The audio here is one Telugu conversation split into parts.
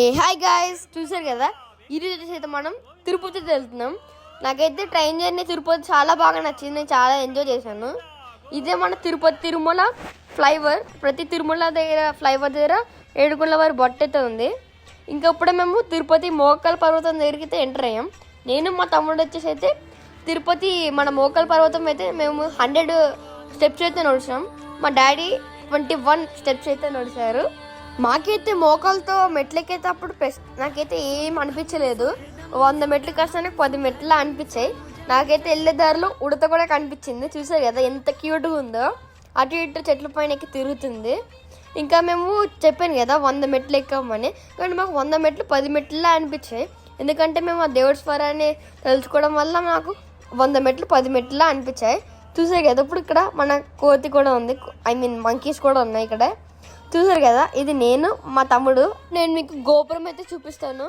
ఏ హాయ్ గాయస్ చూసారు కదా? ఈరోజు వచ్చేసి అయితే మనం తిరుపతి వెళ్తున్నాం. నాకైతే ట్రైన్ జర్నీ తిరుపతి చాలా బాగా నచ్చింది. నేను చాలా ఎంజాయ్ చేశాను. ఇదే మన తిరుపతి తిరుమల ఫ్లైఓవర్ ప్రతి తిరుమల దగ్గర ఫ్లైఓవర్ దగ్గర ఏడుగుండ్ల వారి బొట్టైతే ఉంది. ఇంకా ఇప్పుడే మేము తిరుపతి మోకాల పర్వతం దగ్గరికి అయితే ఎంటర్ అయ్యాం. నేను మా తమ్ముడు వచ్చేసి అయితే తిరుపతి మన మోకల్ పర్వతం అయితే మేము హండ్రెడ్ స్టెప్స్ అయితే నడిచాం. మా డాడీ ట్వంటీ వన్ స్టెప్స్ అయితే నడిచారు. మాకైతే మోకాలతో మెట్లకైతే అప్పుడు పెస్ నాకైతే ఏం అనిపించలేదు. వంద మెట్లు కష్టానికి పది మెట్లు అనిపించాయి. నాకైతే వెళ్ళే దారిలో ఉడత కూడా కనిపించింది. చూసారు కదా ఎంత క్యూట్గా ఉందో. అటు ఇటు చెట్ల పైన ఎక్కి తిరుగుతుంది. ఇంకా మేము చెప్పాను కదా వంద మెట్లు ఎక్కామని. కానీ మాకు వంద మెట్లు పది మెట్లు అనిపించాయి. ఎందుకంటే మేము ఆ దేవుడి స్వరాన్ని తెలుసుకోవడం వల్ల మాకు వంద మెట్లు పది మెట్లు అనిపించాయి. చూసారు కదా ఇప్పుడు ఇక్కడ మన కోతి కూడా ఉంది. ఐ మీన్ మంకీస్ కూడా ఉన్నాయి ఇక్కడ. చూసారు కదా ఇది నేను మా తమ్ముడు. నేను మీకు గోపురం అయితే చూపిస్తాను.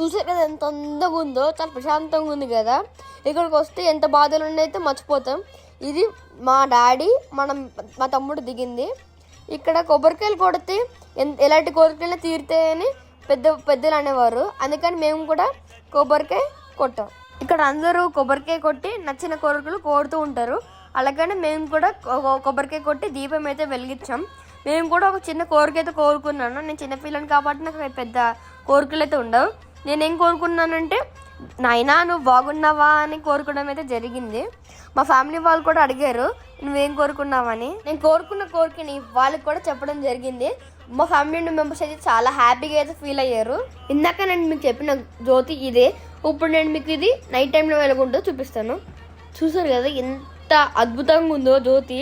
చూసారు కదా ఎంత అందంగా ఉందో చాలా ప్రశాంతంగా ఉంది కదా. ఇక్కడికి వస్తే ఎంత బాధలు ఉన్నాయితే మర్చిపోతాం. ఇది మా డాడీ మనం మా తమ్ముడు దిగింది. ఇక్కడ కొబ్బరికాయలు కొడితే ఎన్- ఎలాంటి కోరికలు తీరుతాయని పెద్ద పెద్దలు అనేవారు. అందుకని మేము కూడా కొబ్బరికాయ కొట్టాం. ఇక్కడ అందరూ కొబ్బరికాయ కొట్టి నచ్చిన కోరికలు కోరుతూ ఉంటారు. అలాగనే మేము కూడా కొబ్బరికాయ కొట్టి దీపం అయితే వెలిగించాం. మేము కూడా ఒక చిన్న కోరిక అయితే కోరుకున్నాను. నేను చిన్నపిల్లని కాబట్టి నాకు పెద్ద కోరికలు అయితే ఉండవు. నేనేం కోరుకున్నానంటే నాయనా నువ్వు బాగున్నావా? అని కోరుకోవడం అయితే జరిగింది. మా ఫ్యామిలీ వాళ్ళు కూడా అడిగారు నువ్వేం కోరుకున్నావని నేను కోరుకున్న కోరికని వాళ్ళకి కూడా చెప్పడం జరిగింది. మా ఫ్యామిలీ మెంబర్స్ అయితే చాలా హ్యాపీగా అయితే ఫీల్ అయ్యారు. ఇందాక నేను మీకు చెప్పిన జ్యోతి ఇదే. ఇప్పుడు నేను మీకు ఇది నైట్ టైంలో వెలుగుంటూ చూపిస్తాను. చూసారు కదా ఎంత ఎంత అద్భుతంగా ఉందో జ్యోతి.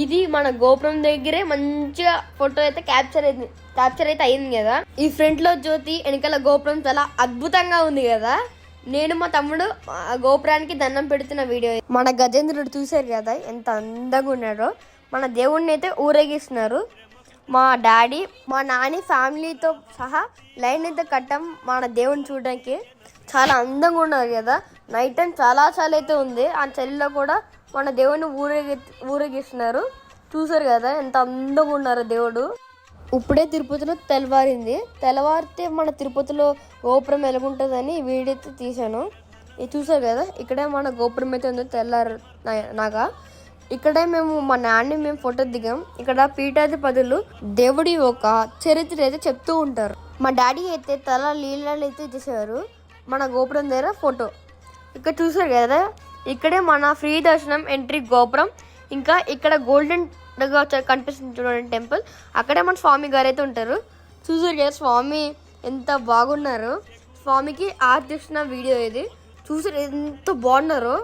ఇది మన గోపురం దగ్గరే మంచిగా ఫోటో అయితే క్యాప్చర్ అయింది. క్యాప్చర్ అయితే అయింది కదా. ఈ ఫ్రంట్లో జ్యోతి వెనకాల గోపురం చాలా అద్భుతంగా ఉంది కదా. నేను మా తమ్ముడు గోపురానికి దండం పెడుతున్న వీడియో మన గజేంద్రుడు చూశారు కదా ఎంత అందంగా ఉన్నాడో. మన దేవుణ్ణి అయితే ఊరేగిస్తున్నారు. మా డాడీ మా నాని ఫ్యామిలీతో సహా లైన్ అయితే కట్టాం మన దేవుని చూడడానికి చాలా అందంగా ఉన్నారు కదా. నైట్ టైం చాలా చాలా అయితే ఉంది. ఆ చలిలో కూడా మన దేవుని ఊరేగి ఊరేగిస్తున్నారు. చూసారు కదా ఎంత అందంగా ఉన్నారు దేవుడు. ఇప్పుడే తిరుపతిలో తెల్లవారింది. తెల్లవారితే మన తిరుపతిలో గోపురం ఎలాగుంటుందని ఈ వీడియో అయితే తీశాను. ఇది చూసారు కదా ఇక్కడే మన గోపురం అయితే ఉందో తెల్లారు నాగా. ఇక్కడే మేము మా నాన్న మేము ఫోటో దిగాం. ఇక్కడ పీఠాధిపతులు దేవుడి ఒక చరిత్ర అయితే చెప్తూ ఉంటారు. మా డాడీ అయితే తల నీళ్ళని అయితే చేసేవారు మన గోపురం దగ్గర ఫోటో. ఇక్కడ చూసారు కదా ఇక్కడే మన ఫ్రీ దర్శనం ఎంట్రీ గోపురం. ఇంకా ఇక్కడ గోల్డెన్ కనిపిస్తుంది చూడండి టెంపుల్. అక్కడే మన స్వామి గారు అయితే ఉంటారు. చూసారు కదా స్వామి ఎంత బాగున్నారు. స్వామికి ఆర్తిస్తున్న వీడియో ఇది. చూసారు ఎంత బాగున్నారు.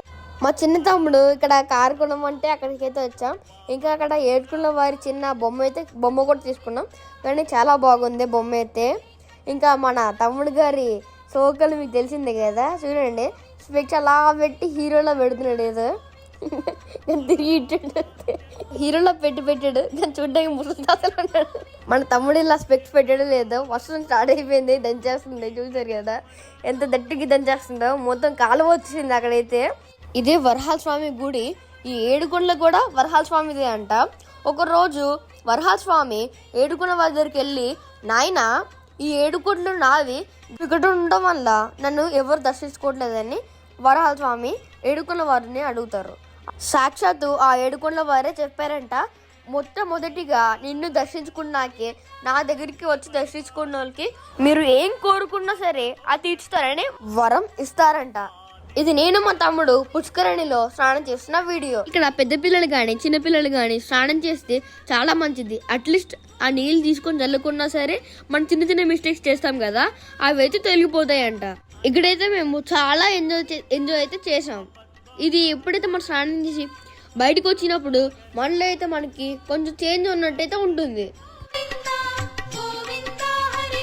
మా చిన్న తమ్ముడు ఇక్కడ కారు కొనమంటే అక్కడికి అయితే వచ్చాం. ఇంకా అక్కడ ఏడుకున్న వారి చిన్న బొమ్మ అయితే బొమ్మ కూడా తీసుకున్నాం. కానీ చాలా బాగుంది బొమ్మ అయితే. ఇంకా మన తమ్ముడు గారి సోకలు మీకు తెలిసిందే కదా. చూడండి. పెట్టి అలా పెట్టి హీరోలో పెడుతున్నాడు ఏదో. నేను తిరిగి ఇట్టాడు హీరోలో పెట్టి పెట్టాడు. నేను చూడడానికి ముసలిదాసలు ఉన్నాడు. మన తమ్ముడు ఇలా స్పెక్స్ పెట్టాడు లేదో వర్షం స్టార్ట్ అయిపోయింది దంచేస్తుంది చూసారు కదా. ఎంత దట్టికి దంచేస్తుందో మొత్తం కాలువ వచ్చేసింది అక్కడైతే. ఇదే వరహాల స్వామి గుడి. ఈ ఏడుకొండలు కూడా వరహాల స్వామిదే అంట. ఒకరోజు వరహాల స్వామి ఏడుకొండ వారి దగ్గరికి వెళ్ళి నాయనా ఈ ఏడుకొండలు నావి ఇక్కడ ఉండడం వల్ల నన్ను ఎవరు దర్శించుకోవట్లేదని వరహస్వామి ఏడుకొండ వారిని అడుగుతారు. సాక్షాత్తు ఆ ఏడుకొండల వారే చెప్పారంట మొట్టమొదటిగా నిన్ను దర్శించుకున్నాకే నా దగ్గరికి వచ్చి దర్శించుకున్న వాళ్ళకి మీరు ఏం కోరుకున్నా సరే అది తీర్చుతారని వరం ఇస్తారంట. ఇది నేను మా తమ్ముడు పుష్కరణిలో స్నానం చేస్తున్న వీడియో. ఇక్కడ పెద్ద పిల్లలు కానీ చిన్నపిల్లలు కానీ స్నానం చేస్తే చాలా మంచిది. అట్లీస్ట్ ఆ నీళ్ళు తీసుకొని చల్లుకున్నా సరే మనం చిన్న చిన్న మిస్టేక్స్ చేస్తాం కదా అవి అయితే తొలగిపోతాయంట. ఇక్కడైతే మేము చాలా ఎంజాయ్ ఎంజాయ్ అయితే చేసాం. ఇది ఎప్పుడైతే మనం స్నానం చేసి బయటకు వచ్చినప్పుడు మనలో అయితే మనకి కొంచెం చేంజ్ ఉన్నట్టయితే ఉంటుంది. గోవింద హరి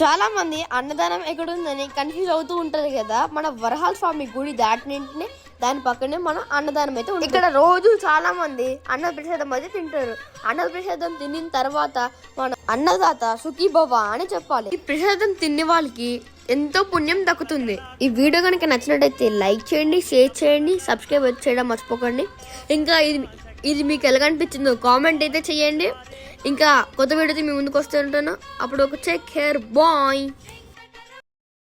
చాలా మంది అన్నదానం ఎక్కడుందని కన్ఫ్యూజ్ అవుతూ ఉంటారు కదా. మన వరహాల స్వామి గుడి దాటినింటినే దాని పక్కనే మనం అన్నదానం అయితే ఉంటుంది. ఇక్కడ రోజు చాలా మంది అన్న ప్రసాదం అయితే తింటారు. అన్న ప్రసాదం తినిన తర్వాత మన అన్నదాత సుఖీ అని చెప్పాలి. ఈ ప్రసాదం తినే వాళ్ళకి ఎంతో పుణ్యం దక్కుతుంది. ఈ వీడియో కనుక నచ్చినట్టయితే లైక్ చేయండి షేర్ చేయండి సబ్స్క్రైబ్ చేయడం మర్చిపోకండి. ఇంకా ఇది ఇది మీకు ఎలా అనిపించిందో కామెంట్ అయితే చేయండి. ఇంకా కొత్త వీడియోతో మీ ముందుకు వస్తూ ఉంటాను. అప్పుడు ఒక చెక్ హెయిర్ బాయ్